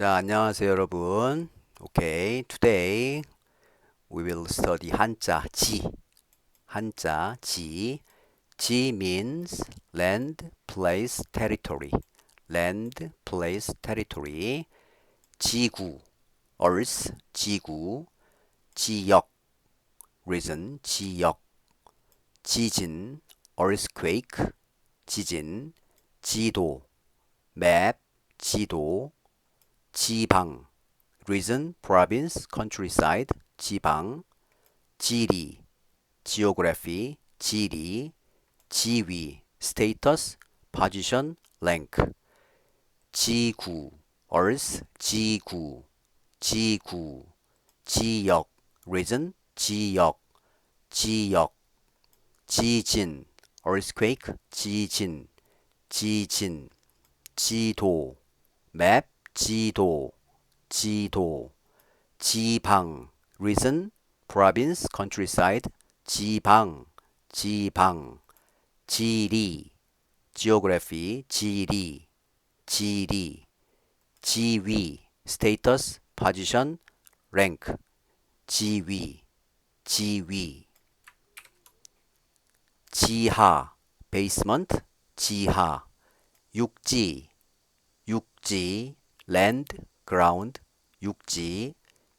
자, 안녕하세요, 여러분. Okay, today we will study 한자 지. 한자 지. 지 means land, place, territory. land, place, territory. 지구, earth, 지구. 지역, reason, 지역. 지진, earthquake, 지진. 지도, map, 지도. 지방 region, province, countryside 지방 지리 geography 지리 지위 status, position, rank 지구 earth 지구 지구 지역 region 지역 지역 지진 earthquake 지진 지진 지도 map 지도, 지도, 지방, region, province, countryside, 지방, 지방, 지리, geography, 지리, 지리, 지위, status, position, rank, 지위, 지위, 지하, basement, 지하, 육지, 육지, land, ground, 육지,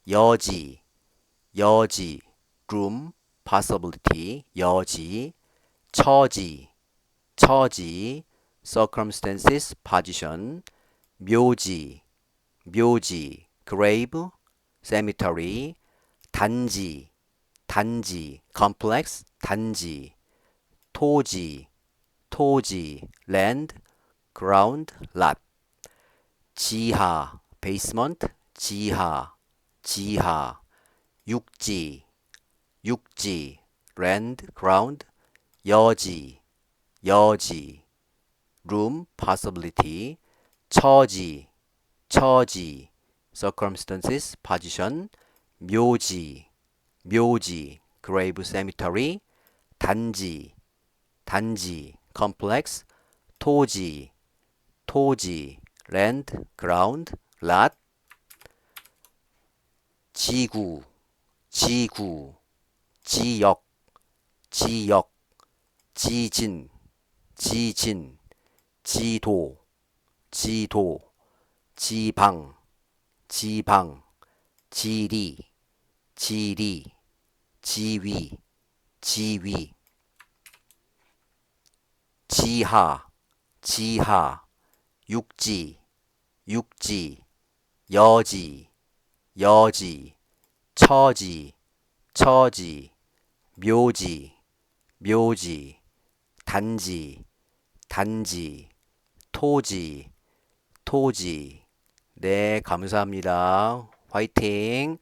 여지, 여지, room, possibility, 여지, 처지, 처지, circumstances, position, 묘지, 묘지, grave, cemetery, 단지, 단지, complex, 단지, 토지, 토지, land, ground, lot. 지하, basement, 지하, 지하, 육지, 육지, land, ground, 여지, 여지, room, possibility, 처지, 처지, circumstances, position, 묘지, 묘지, grave, cemetery, 단지, 단지, complex, 토지, 토지, land, ground, lot, 지구, 지구, 지역, 지역, 지진, 지진, 지도, 지도, 지방, 지방, 지리, 지리, 지위, 지위, 지하, 지하, 육지, 육지, 여지, 여지, 처지, 처지, 묘지, 묘지, 단지, 단지, 토지, 토지. 네, 감사합니다. 화이팅!